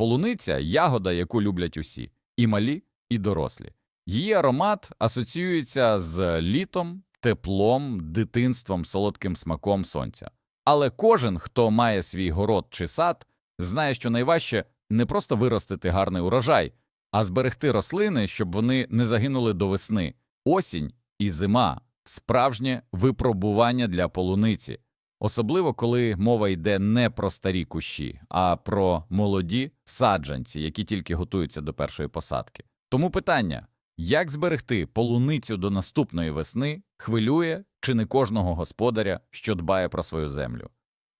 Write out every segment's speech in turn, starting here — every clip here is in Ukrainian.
Полуниця ягода, яку люблять усі, і малі, і дорослі. Її аромат асоціюється з літом, теплом, дитинством, солодким смаком сонця. Але кожен, хто має свій город чи сад, знає, що найважче не просто виростити гарний урожай, а зберегти рослини, щоб вони не загинули до весни. Осінь і зима справжнє випробування для полуниці, особливо коли мова йде не про старі кущі, а про молоді саджанці, які тільки готуються до першої посадки. Тому питання як зберегти полуницю до наступної весни, хвилює чи не кожного господаря, що дбає про свою землю.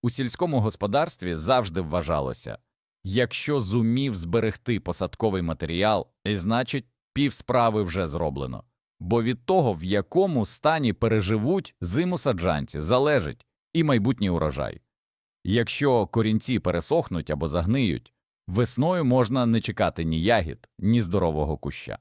У сільському господарстві завжди вважалося якщо зумів зберегти посадковий матеріал, і значить пів справи вже зроблено. Бо від того, в якому стані переживуть зиму саджанці, залежить і майбутній урожай. Якщо корінці пересохнуть або загниють, весною можна не чекати ні ягід, ні здорового куща.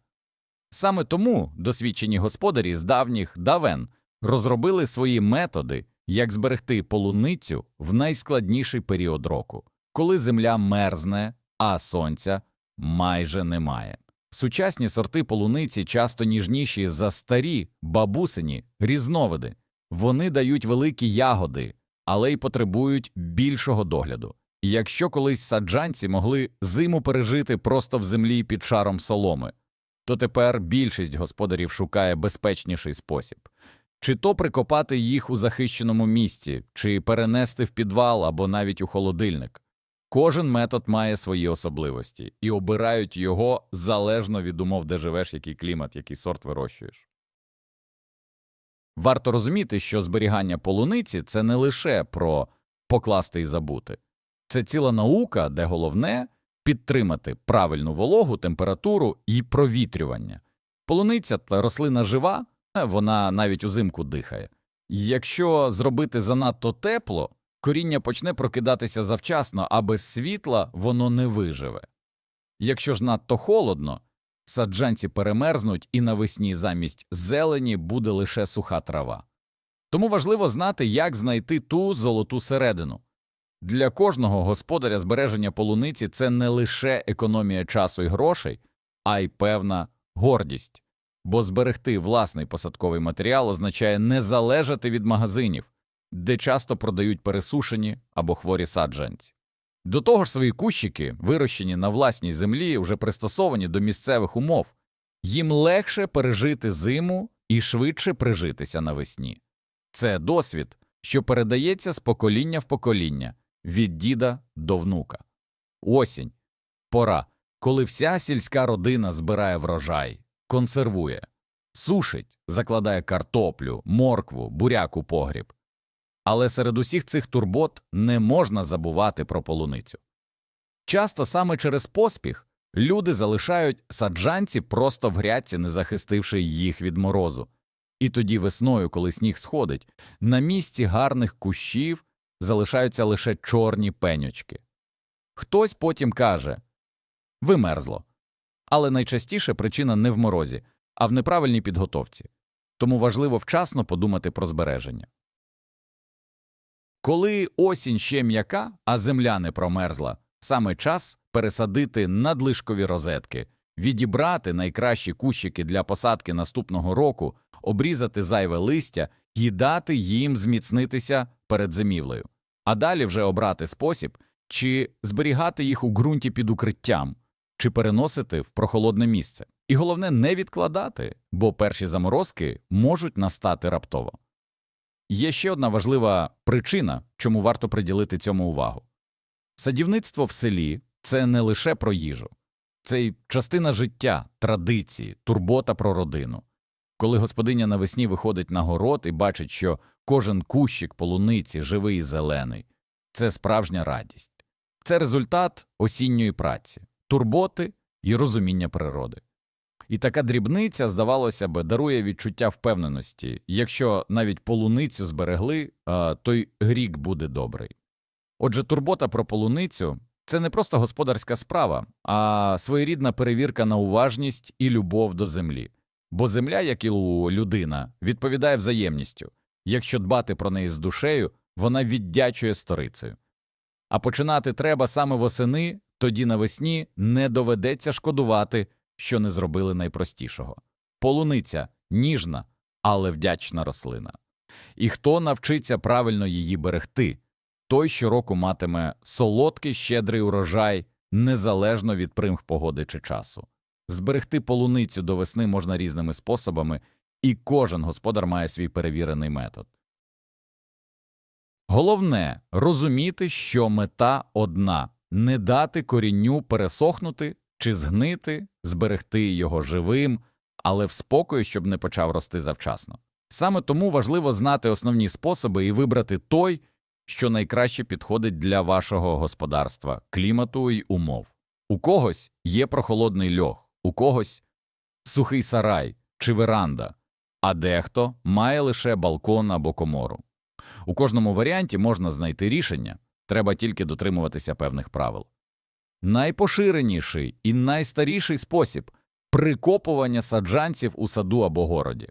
Саме тому досвідчені господарі з давніх давен розробили свої методи, як зберегти полуницю в найскладніший період року, коли земля мерзне, а сонця майже немає. Сучасні сорти полуниці часто ніжніші за старі бабусині різновиди. Вони дають великі ягоди, але й потребують більшого догляду. Якщо колись саджанці могли зиму пережити просто в землі під шаром соломи, то тепер більшість господарів шукає безпечніший спосіб чи то прикопати їх у захищеному місці, чи перенести в підвал або навіть у холодильник. Кожен метод має свої особливості і обирають його залежно від умов, де живеш, який клімат, який сорт вирощуєш. Варто розуміти, що зберігання полуниці це не лише про покласти і забути, це ціла наука, де головне підтримати правильну вологу, температуру і провітрювання. Полуниця та рослина жива, е, вона навіть узимку дихає. Якщо зробити занадто тепло, коріння почне прокидатися завчасно, а без світла воно не виживе. Якщо ж надто холодно, саджанці перемерзнуть і навесні замість зелені буде лише суха трава. Тому важливо знати, як знайти ту золоту середину. Для кожного господаря збереження полуниці це не лише економія часу і грошей, а й певна гордість, бо зберегти власний посадковий матеріал означає не залежати від магазинів, де часто продають пересушені або хворі саджанці. До того ж, свої кущики, вирощені на власній землі, вже пристосовані до місцевих умов, їм легше пережити зиму і швидше прижитися навесні. Це досвід, що передається з покоління в покоління, від діда до внука. Осінь пора, коли вся сільська родина збирає врожай, консервує, сушить, закладає картоплю, моркву, буряк у погріб. Але серед усіх цих турбот не можна забувати про полуницю. Часто саме через поспіх люди залишають саджанці просто в грядці, не захистивши їх від морозу. І тоді весною, коли сніг сходить, на місці гарних кущів залишаються лише чорні пеньочки. Хтось потім каже вимерзло. Але найчастіше причина не в морозі, а в неправильній підготовці. Тому важливо вчасно подумати про збереження. Коли осінь ще м'яка, а земля не промерзла, саме час пересадити надлишкові розетки, відібрати найкращі кущики для посадки наступного року, обрізати зайве листя і дати їм зміцнитися перед зимівлею, а далі вже обрати спосіб, чи зберігати їх у ґрунті під укриттям, чи переносити в прохолодне місце. І головне не відкладати, бо перші заморозки можуть настати раптово. Є ще одна важлива причина, чому варто приділити цьому увагу. Садівництво в селі це не лише про їжу, це й частина життя, традиції, турбота про родину. Коли господиня навесні виходить на город і бачить, що кожен кущик полуниці живий і зелений, це справжня радість, це результат осінньої праці, турботи і розуміння природи. І така дрібниця, здавалося б, дарує відчуття впевненості якщо навіть полуницю зберегли, то й рік буде добрий. Отже, турбота про полуницю це не просто господарська справа, а своєрідна перевірка на уважність і любов до землі. Бо земля, як і людина, відповідає взаємністю якщо дбати про неї з душею, вона віддячує сторицею. А починати треба саме восени, Тоді навесні не доведеться шкодувати, що не зробили найпростішого. Полуниця ніжна, але вдячна рослина. І хто навчиться правильно її берегти, той щороку матиме солодкий щедрий урожай незалежно від примх погоди чи часу. Зберегти полуницю до весни можна різними способами, і кожен господар має свій перевірений метод. Головне розуміти, що мета одна не дати корінню пересохнути чи згнити, зберегти його живим, але в спокої, щоб не почав рости завчасно. Саме тому важливо знати основні способи і вибрати той, що найкраще підходить для вашого господарства, клімату й умов. У когось є прохолодний льох, у когось сухий сарай чи веранда, а дехто має лише балкон або комору. У кожному варіанті можна знайти рішення, треба тільки дотримуватися певних правил. Найпоширеніший і найстаріший спосіб прикопування саджанців у саду або городі.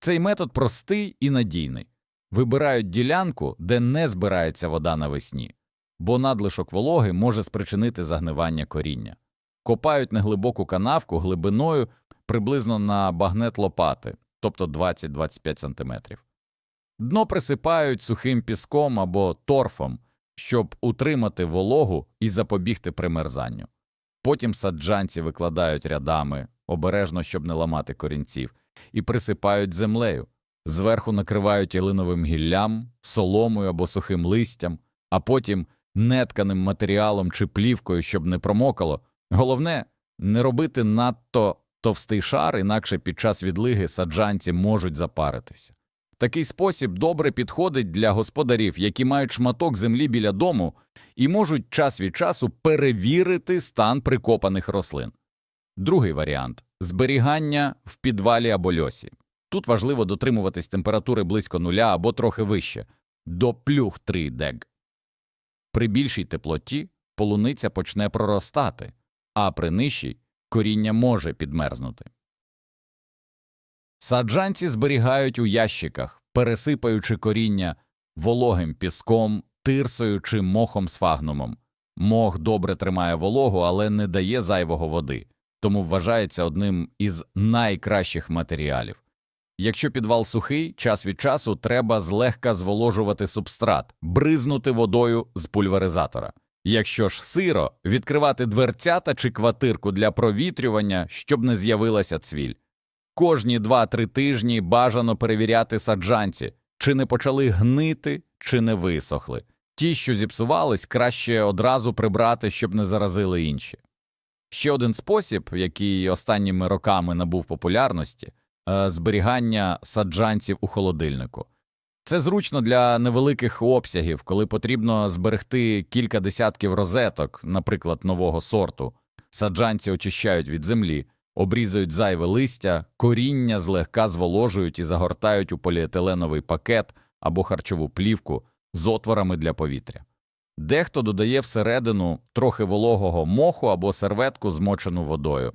Цей метод простий і надійний. Вибирають ділянку, де не збирається вода навесні, бо надлишок вологи може спричинити загнивання коріння. Копають неглибоку канавку глибиною приблизно на багнет лопати, тобто 20-25 см. Дно присипають сухим піском або торфом, щоб утримати вологу і запобігти примерзанню. Потім саджанці викладають рядами, обережно, щоб не ламати корінців, і присипають землею. Зверху накривають ялиновим гіллям, соломою або сухим листям, а потім нетканим матеріалом чи плівкою, щоб не промокало. Головне не робити надто товстий шар, інакше під час відлиги саджанці можуть запаритися. Такий спосіб добре підходить для господарів, які мають шматок землі біля дому і можуть час від часу перевірити стан прикопаних рослин. Другий варіант зберігання в підвалі або льосі. Тут важливо дотримуватись температури близько нуля або трохи вище, до плюх 3 дег. При більшій теплоті полуниця почне проростати, а при нижчій коріння може підмерзнути. Саджанці зберігають у ящиках, пересипаючи коріння вологим піском, тирсою чи мохом з фагнумом. Мох добре тримає вологу, але не дає зайвого води, тому вважається одним із найкращих матеріалів. Якщо підвал сухий, час від часу треба злегка зволожувати субстрат, бризнути водою з пульверизатора. Якщо ж сиро, відкривати дверцята чи квартирку для провітрювання, щоб не з'явилася цвіль. Кожні 2-3 тижні бажано перевіряти саджанці, чи не почали гнити, чи не висохли. Ті, що зіпсувались, краще одразу прибрати, щоб не заразили інші. Ще один спосіб, який останніми роками набув популярності е, зберігання саджанців у холодильнику. Це зручно для невеликих обсягів, коли потрібно зберегти кілька десятків розеток, наприклад, нового сорту. Саджанці очищають від землі, обрізають зайве листя, коріння злегка зволожують і загортають у поліетиленовий пакет або харчову плівку з отворами для повітря. Дехто додає всередину трохи вологого моху або серветку, змочену водою.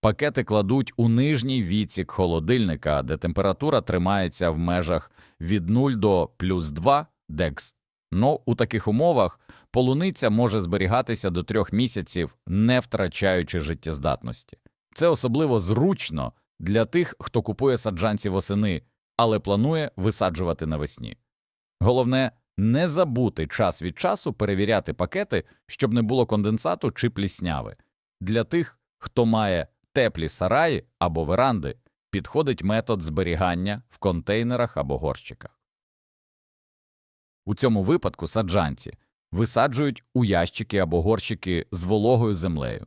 Пакети кладуть у нижній відсік холодильника, де температура тримається в межах від 0 до плюс 2 декс. Но у таких умовах полуниця може зберігатися до трьох місяців, не втрачаючи життєздатності. Це особливо зручно для тих, хто купує саджанці восени, але планує висаджувати навесні. Головне не забути час від часу перевіряти пакети, щоб не було конденсату чи плісняви. Для тих, хто має теплі сараї або веранди, підходить метод зберігання в контейнерах або горщиках. У цьому випадку саджанці висаджують у ящики або горщики з вологою землею,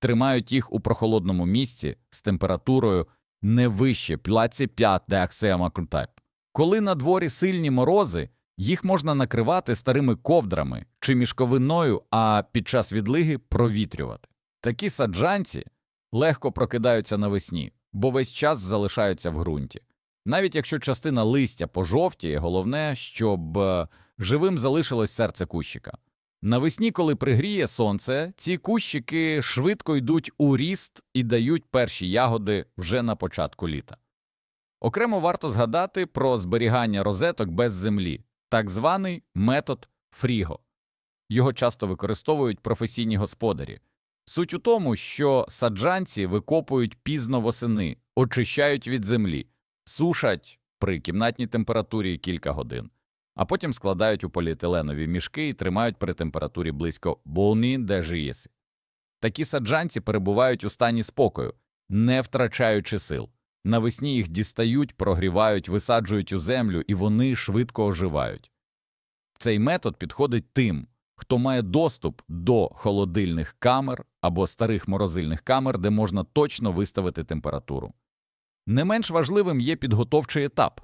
тримають їх у прохолодному місці з температурою не вище 25 деаксіама контакт. Коли на дворі сильні морози, їх можна накривати старими ковдрами чи мішковиною, а під час відлиги провітрювати. Такі саджанці легко прокидаються навесні, бо весь час залишаються в ґрунті. Навіть якщо частина листя пожовтіє, головне, щоб е, живим залишилось серце кущика. Навесні, коли пригріє сонце, ці кущики швидко йдуть у ріст і дають перші ягоди вже на початку літа. Окремо варто згадати про зберігання розеток без землі, так званий метод фріго. його часто використовують професійні господарі. Суть у тому, що саджанці викопують пізно восени, очищають від землі, сушать при кімнатній температурі кілька годин, а потім складають у поліетиленові мішки і тримають при температурі близько «Буоні де жиєсі». Такі саджанці перебувають у стані спокою, не втрачаючи сил. Навесні їх дістають, прогрівають, висаджують у землю, і вони швидко оживають. Цей метод підходить тим, хто має доступ до холодильних камер або старих морозильних камер, де можна точно виставити температуру. Не менш важливим є підготовчий етап.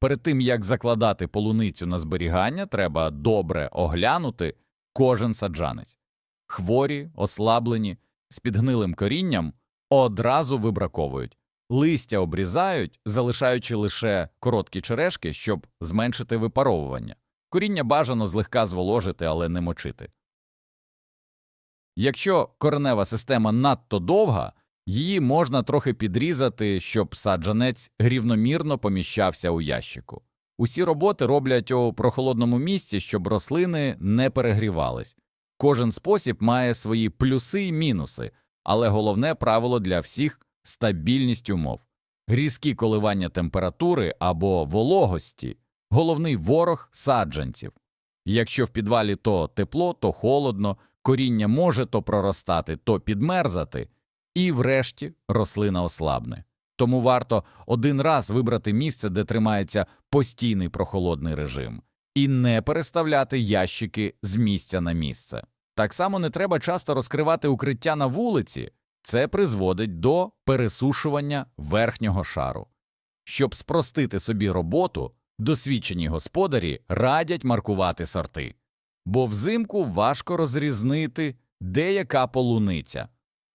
Перед тим як закладати полуницю на зберігання, треба добре оглянути кожен саджанець. Хворі, ослаблені, з підгнилим корінням одразу вибраковують. Листя обрізають, залишаючи лише короткі черешки, щоб зменшити випаровування. Коріння бажано злегка зволожити, але не мочити. Якщо коренева система надто довга, її можна трохи підрізати, щоб саджанець рівномірно поміщався у ящику. Усі роботи роблять у прохолодному місці, щоб рослини не перегрівались. Кожен спосіб має свої плюси і мінуси, але головне правило для всіх стабільність умов. Різкі коливання температури або вологості головний ворог саджанців. Якщо в підвалі то тепло, то холодно, коріння може то проростати, то підмерзати, і врешті рослина ослабне. Тому варто один раз вибрати місце, де тримається постійний прохолодний режим, і не переставляти ящики з місця на місце. Так само не треба часто розкривати укриття на вулиці, це призводить до пересушування верхнього шару. Щоб спростити собі роботу, досвідчені господарі радять маркувати сорти, бо взимку важко розрізнити, де яка полуниця.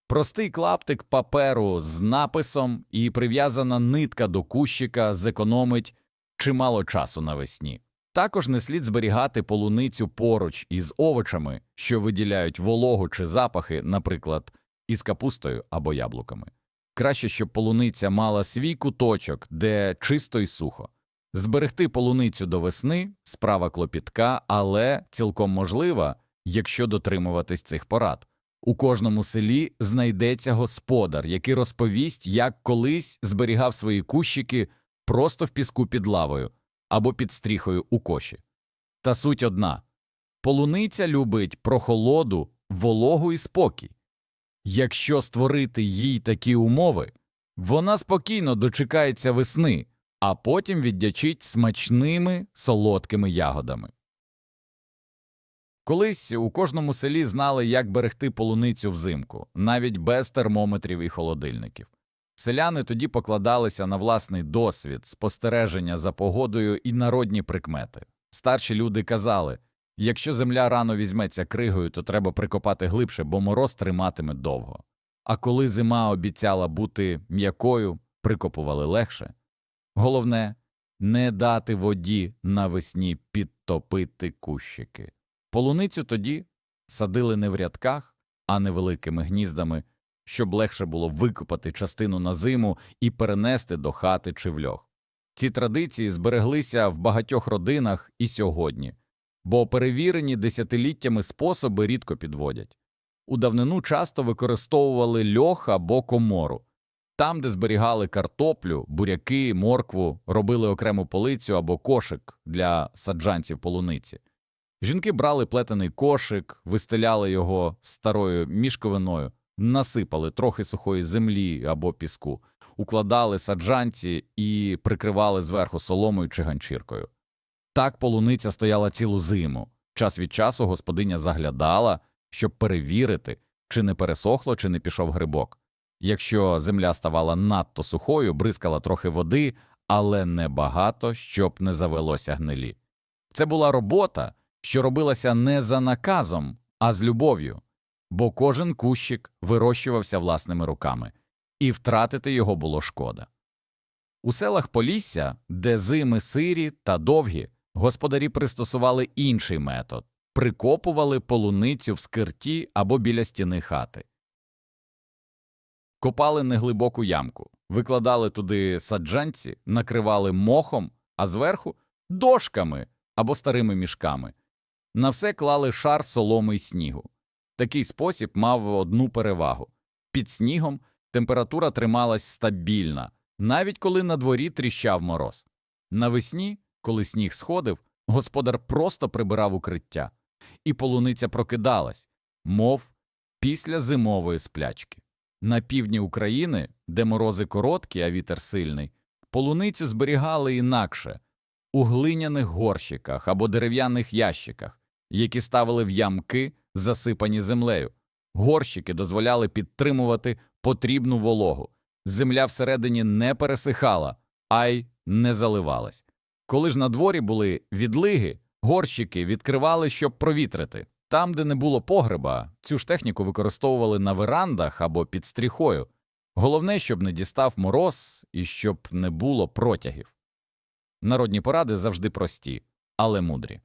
Простий клаптик паперу з написом і прив'язана нитка до кущика зекономить чимало часу навесні. Також не слід зберігати полуницю поруч із овочами, що виділяють вологу чи запахи, наприклад, із капустою або яблуками. Краще, щоб полуниця мала свій куточок, де чисто і сухо. Зберегти полуницю до весни справа клопітка, але цілком можлива, якщо дотримуватись цих порад. У кожному селі знайдеться господар, який розповість, як колись зберігав свої кущики просто в піску під лавою або під стріхою у коші. Та суть одна полуниця любить прохолоду, вологу і спокій. Якщо створити їй такі умови, вона спокійно дочекається весни, а потім віддячить смачними солодкими ягодами. Колись у кожному селі знали, як берегти полуницю взимку, навіть без термометрів і холодильників. Селяни тоді покладалися на власний досвід, спостереження за погодою і народні прикмети. Старші люди казали якщо земля рано візьметься кригою, то треба прикопати глибше, бо мороз триматиме довго. А коли зима обіцяла бути м'якою, прикопували легше. Головне не дати воді навесні підтопити кущики. Полуницю тоді садили не в рядках, а невеликими гніздами, щоб легше було викопати частину на зиму і перенести до хати чи в льох. Ці традиції збереглися в багатьох родинах і сьогодні, бо перевірені десятиліттями способи рідко підводять. У давнину часто використовували льох або комору. Там, де зберігали картоплю, буряки, моркву, робили окрему полицю або кошик для саджанців полуниці. Жінки брали плетений кошик, вистеляли його старою мішковиною, насипали трохи сухої землі або піску, укладали саджанці і прикривали зверху соломою чи ганчіркою. Так полуниця стояла цілу зиму. Час від часу господиня заглядала, щоб перевірити, чи не пересохло, чи не пішов грибок. Якщо земля ставала надто сухою, бризкала трохи води, але небагато, щоб не завелося гнилі. Це була робота, що робилася не за наказом, а з любов'ю, бо кожен кущик вирощувався власними руками, і втратити його було шкода. У селах Полісся, де зими сирі та довгі, господарі пристосували інший метод прикопували полуницю в скирті або біля стіни хати. Копали неглибоку ямку, викладали туди саджанці, накривали мохом, а зверху дошками або старими мішками. На все клали шар соломи й снігу. Такий спосіб мав одну перевагу під снігом температура трималась стабільна, навіть коли на дворі тріщав мороз. Навесні, коли сніг сходив, господар просто прибирав укриття, і полуниця прокидалась, мов після зимової сплячки. На півдні України, де морози короткі, а вітер сильний, полуницю зберігали інакше у глиняних горщиках або дерев'яних ящиках, які ставили в ямки, засипані землею. Горщики дозволяли підтримувати потрібну вологу. Земля всередині не пересихала, а й не заливалась. Коли ж на дворі були відлиги, горщики відкривали, щоб провітрити. Там, де не було погреба, цю ж техніку використовували на верандах або під стріхою. Головне, щоб не дістав мороз і щоб не було протягів. Народні поради завжди прості, але мудрі.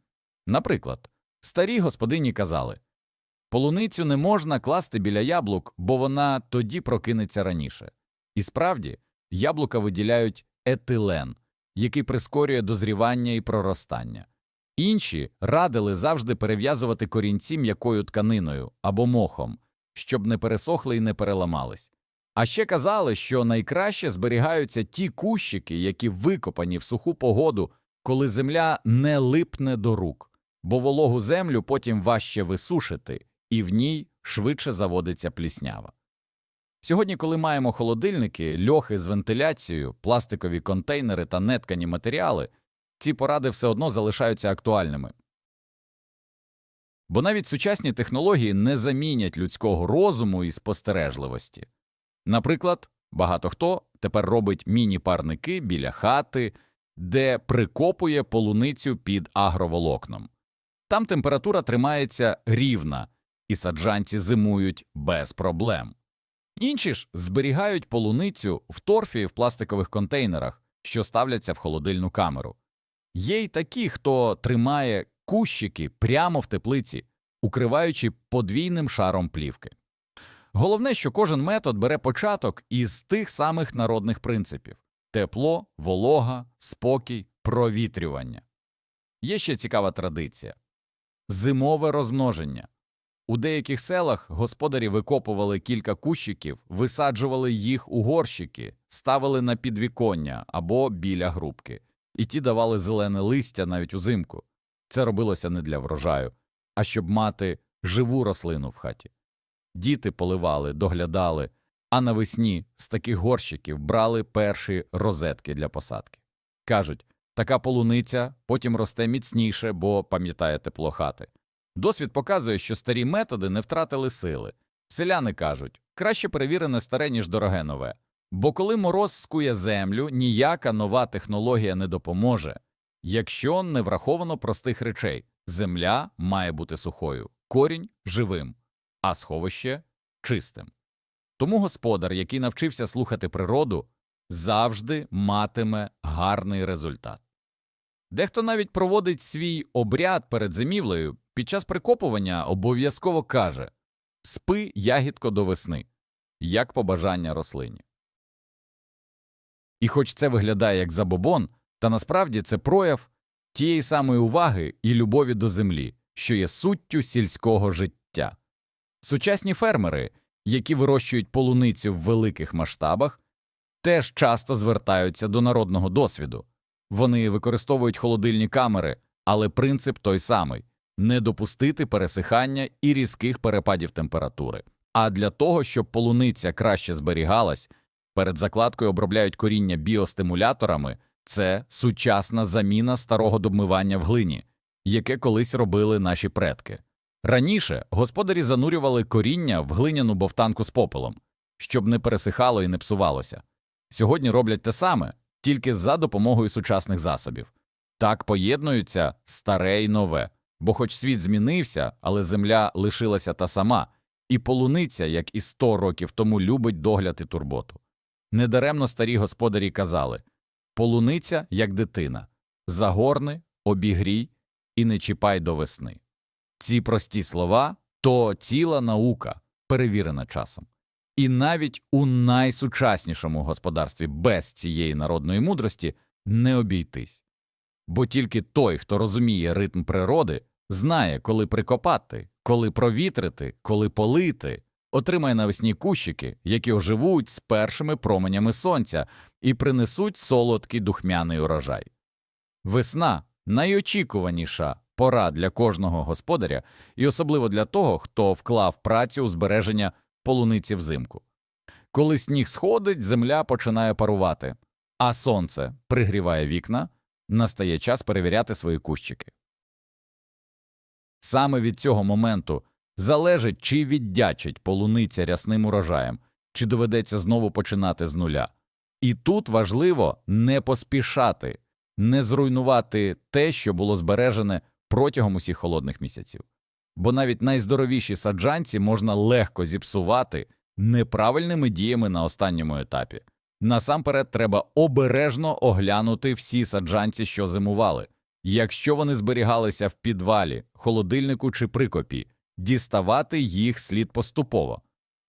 Наприклад, старі господині казали полуницю не можна класти біля яблук, бо вона тоді прокинеться раніше. І справді, яблука виділяють етилен, який прискорює дозрівання і проростання. Інші радили завжди перев'язувати корінці м'якою тканиною або мохом, щоб не пересохли і не переламались. А ще казали, що найкраще зберігаються ті кущики, які викопані в суху погоду, коли земля не липне до рук, бо вологу землю потім важче висушити, і в ній швидше заводиться пліснява. Сьогодні, коли маємо холодильники, льохи з вентиляцією, пластикові контейнери та неткані матеріали, ці поради все одно залишаються актуальними. Бо навіть сучасні технології не замінять людського розуму і спостережливості. Наприклад, багато хто тепер робить міні-парники біля хати, де прикопує полуницю під агроволокном. Там температура тримається рівна, і саджанці зимують без проблем. Інші ж зберігають полуницю в торфі в пластикових контейнерах, що ставляться в холодильну камеру. Є й такі, хто тримає кущики прямо в теплиці, укриваючи подвійним шаром плівки. Головне, що кожен метод бере початок із тих самих народних принципів тепло, волога, спокій, провітрювання. Є ще цікава традиція зимове розмноження. У деяких селах господарі викопували кілька кущиків, висаджували їх у горщики, ставили на підвіконня або біля грубки, і ті давали зелене листя навіть узимку. Це робилося не для врожаю, а щоб мати живу рослину в хаті. Діти поливали, доглядали, а навесні з таких горщиків брали перші розетки для посадки. Кажуть, така полуниця потім росте міцніше, бо пам'ятає тепло хати. Досвід показує, що старі методи не втратили сили. Селяни кажуть, краще перевірене старе, ніж дороге нове. Бо коли мороз скує землю, ніяка нова технологія не допоможе, якщо не враховано простих речей земля має бути сухою, корінь живим, а сховище чистим. Тому господар, який навчився слухати природу, завжди матиме гарний результат. Дехто навіть проводить свій обряд перед зимівлею, під час прикопування обов'язково каже Спи ягідко до весни, як побажання рослині. І хоч це виглядає як забобон, та насправді це прояв тієї самої уваги і любові до землі, що є суттю сільського життя. Сучасні фермери, які вирощують полуницю в великих масштабах, теж часто звертаються до народного досвіду. Вони використовують холодильні камери, але принцип той самий не допустити пересихання і різких перепадів температури. А для того, щоб полуниця краще зберігалась, перед закладкою обробляють коріння біостимуляторами це сучасна заміна старого домивання в глині, яке колись робили наші предки. Раніше господарі занурювали коріння в глиняну бовтанку з попелом, щоб не пересихало і не псувалося. Сьогодні роблять те саме, тільки за допомогою сучасних засобів. Так поєднуються старе й нове, бо хоч світ змінився, але земля лишилася та сама, і полуниця, як і сто років тому, любить догляд і турботу. Недаремно старі господарі казали полуниця, як дитина, загорни, обігрій і не чіпай до весни. Ці прості слова то ціла наука, перевірена часом. І навіть у найсучаснішому господарстві без цієї народної мудрості не обійтись. Бо тільки той, хто розуміє ритм природи, знає, коли прикопати, коли провітрити, коли полити, отримає навесні кущики, які оживуть з першими променями сонця і принесуть солодкий духмяний урожай. Весна найочікуваніша пора для кожного господаря, і особливо для того, хто вклав працю у збереження полуниці взимку. Коли сніг сходить, земля починає парувати, а сонце пригріває вікна, настає час перевіряти свої кущики. Саме від цього моменту залежить, чи віддячить полуниця рясним урожаєм, чи доведеться знову починати з нуля. І тут важливо не поспішати, не зруйнувати те, що було збережене протягом усіх холодних місяців. Бо навіть найздоровіші саджанці можна легко зіпсувати неправильними діями на останньому етапі. Насамперед треба обережно оглянути всі саджанці, що зимували. Якщо вони зберігалися в підвалі, холодильнику чи прикопі, діставати їх слід поступово.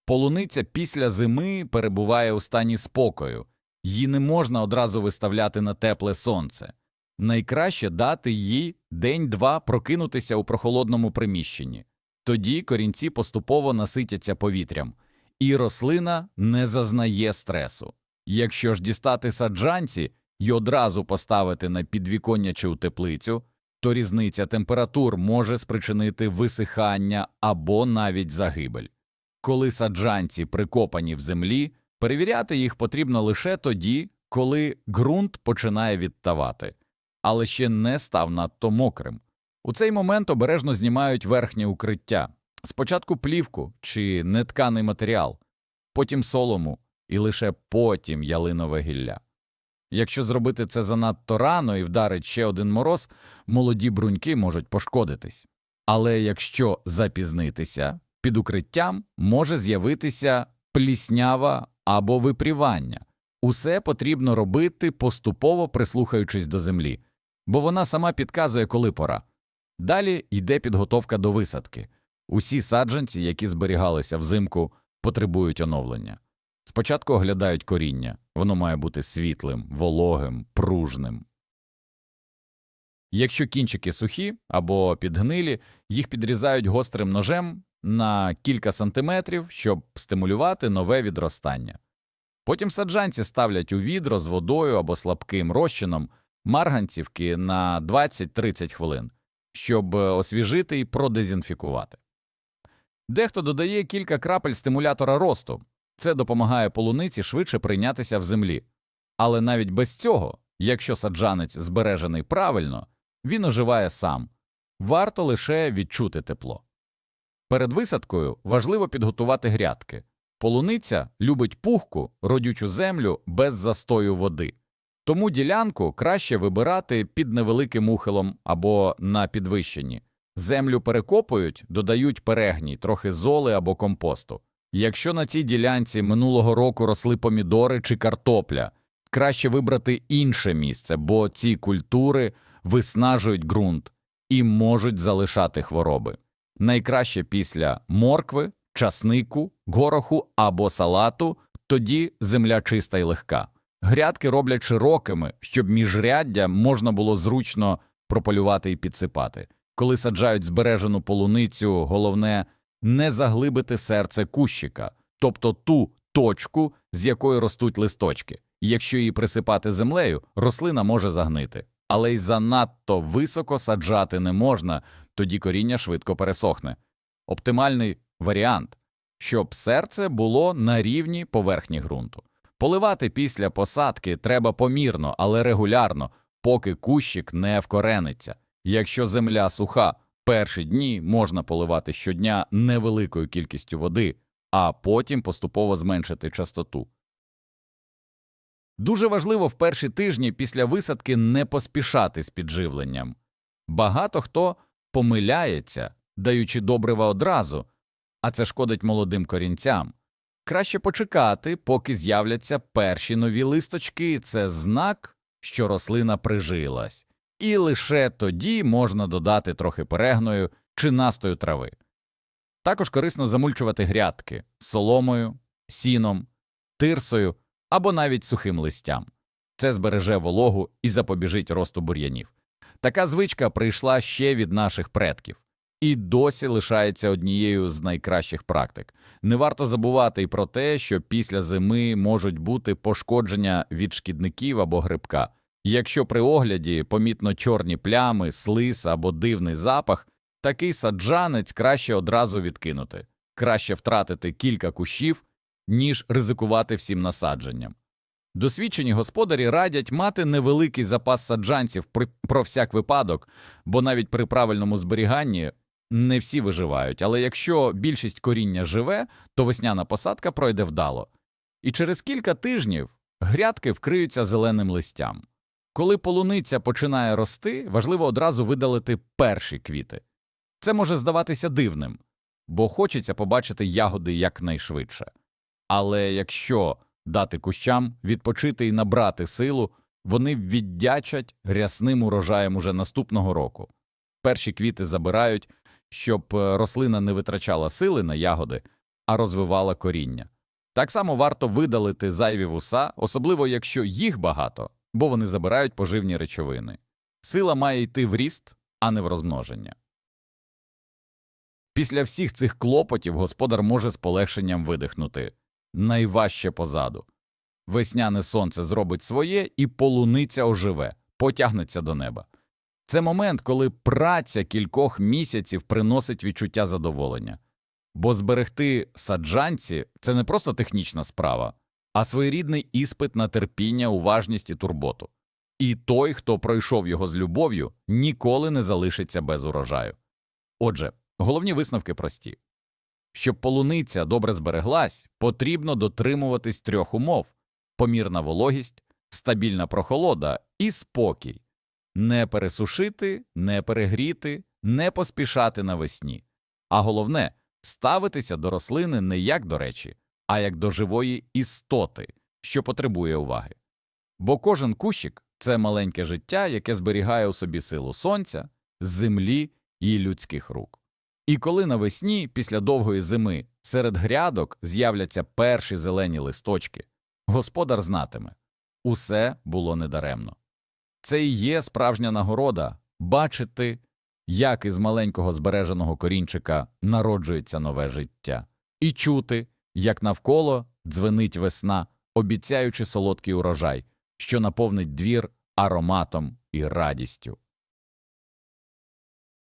Полуниця після зими перебуває у стані спокою, її не можна одразу виставляти на тепле сонце. Найкраще дати їй день-два прокинутися у прохолодному приміщенні. Тоді корінці поступово наситяться повітрям, і рослина не зазнає стресу. Якщо ж дістати саджанці і одразу поставити на підвіконня чи у теплицю, то різниця температур може спричинити висихання або навіть загибель. Коли саджанці прикопані в землі, перевіряти їх потрібно лише тоді, коли ґрунт починає відтавати, але ще не став надто мокрим. У цей момент обережно знімають верхнє укриття, спочатку плівку чи нетканий матеріал, потім солому і лише потім ялинове гілля. Якщо зробити це занадто рано і вдарить ще один мороз, молоді бруньки можуть пошкодитись. Але якщо запізнитися, під укриттям може з'явитися пліснява або випрівання. Усе потрібно робити поступово прислухаючись до землі, бо вона сама підказує, коли пора. Далі йде підготовка до висадки. Усі саджанці, які зберігалися взимку, потребують оновлення. Спочатку оглядають коріння, воно має бути світлим, вологим, пружним. Якщо кінчики сухі або підгнилі, їх підрізають гострим ножем на кілька сантиметрів, щоб стимулювати нове відростання. Потім саджанці ставлять у відро з водою або слабким розчином марганцівки на 20-30 хвилин, щоб освіжити і продезінфікувати. Дехто додає кілька крапель стимулятора росту, це допомагає полуниці швидше прийнятися в землі. Але навіть без цього, якщо саджанець збережений правильно, він оживає сам, варто лише відчути тепло. Перед висадкою важливо підготувати грядки. Полуниця любить пухку, родючу землю без застою води, тому ділянку краще вибирати під невеликим ухилом або на підвищенні. Землю перекопують, додають перегній, трохи золи або компосту. Якщо на цій ділянці минулого року росли помідори чи картопля, краще вибрати інше місце, бо ці культури виснажують ґрунт і можуть залишати хвороби. Найкраще після моркви, часнику, гороху або салату, тоді земля чиста і легка. Грядки роблять широкими, щоб міжряддя можна було зручно прополювати і підсипати. Коли саджають збережену полуницю, головне не заглибити серце кущика, тобто ту точку, з якої ростуть листочки. Якщо її присипати землею, рослина може загнити, але й занадто високо саджати не можна, тоді коріння швидко пересохне. Оптимальний варіант, щоб серце було на рівні поверхні ґрунту. Поливати після посадки треба помірно, але регулярно, поки кущик не вкорениться. Якщо земля суха, перші дні можна поливати щодня невеликою кількістю води, а потім поступово зменшити частоту. Дуже важливо в перші тижні після висадки не поспішати з підживленням. Багато хто помиляється, даючи добрива одразу, а це шкодить молодим корінцям. Краще почекати, поки з'являться перші нові листочки, це знак, що рослина прижилась, і лише тоді можна додати трохи перегною чи настою трави. Також корисно замульчувати грядки соломою, сіном, тирсою або навіть сухим листям. Це збереже вологу і запобіжить росту бур'янів. Така звичка прийшла ще від наших предків і досі лишається однією з найкращих практик. Не варто забувати й про те, що після зими можуть бути пошкодження від шкідників або грибка. Якщо при огляді помітно чорні плями, слиз або дивний запах, такий саджанець краще одразу відкинути, краще втратити кілька кущів, ніж ризикувати всім насадженням. Досвідчені господарі радять мати невеликий запас саджанців про всяк випадок, бо навіть при правильному зберіганні не всі виживають, але якщо більшість коріння живе, то весняна посадка пройде вдало. І через кілька тижнів грядки вкриються зеленим листям. Коли полуниця починає рости, важливо одразу видалити перші квіти. Це може здаватися дивним, бо хочеться побачити ягоди якнайшвидше. Але якщо дати кущам відпочити і набрати силу, вони віддячать рясним урожаєм уже наступного року. Перші квіти забирають, щоб е, рослина не витрачала сили на ягоди, а розвивала коріння. Так само варто видалити зайві вуса, особливо якщо їх багато, бо вони забирають поживні речовини. Сила має йти в ріст, а не в розмноження. Після всіх цих клопотів господар може з полегшенням видихнути найважче позаду. Весняне сонце зробить своє, і полуниця оживе, потягнеться до неба. Це момент, коли праця кількох місяців приносить відчуття задоволення. Бо зберегти саджанці це не просто технічна справа, а своєрідний іспит на терпіння, уважність і турботу. І той, хто пройшов його з любов'ю, ніколи не залишиться без урожаю. Отже, головні висновки прості. Щоб полуниця добре збереглась, потрібно дотримуватись трьох умов помірна вологість, стабільна прохолода і спокій. Не пересушити, не перегріти, не поспішати навесні. А головне ставитися до рослини не як до речі, а як до живої істоти, що потребує уваги. Бо кожен кущик це маленьке життя, яке зберігає у собі силу сонця, землі і людських рук. І коли навесні, після довгої зими, серед грядок з'являться перші зелені листочки, господар знатиме усе було недаремно. Це і є справжня нагорода бачити, як із маленького збереженого корінчика народжується нове життя, і чути, як навколо дзвенить весна, обіцяючи солодкий урожай, що наповнить двір ароматом і радістю.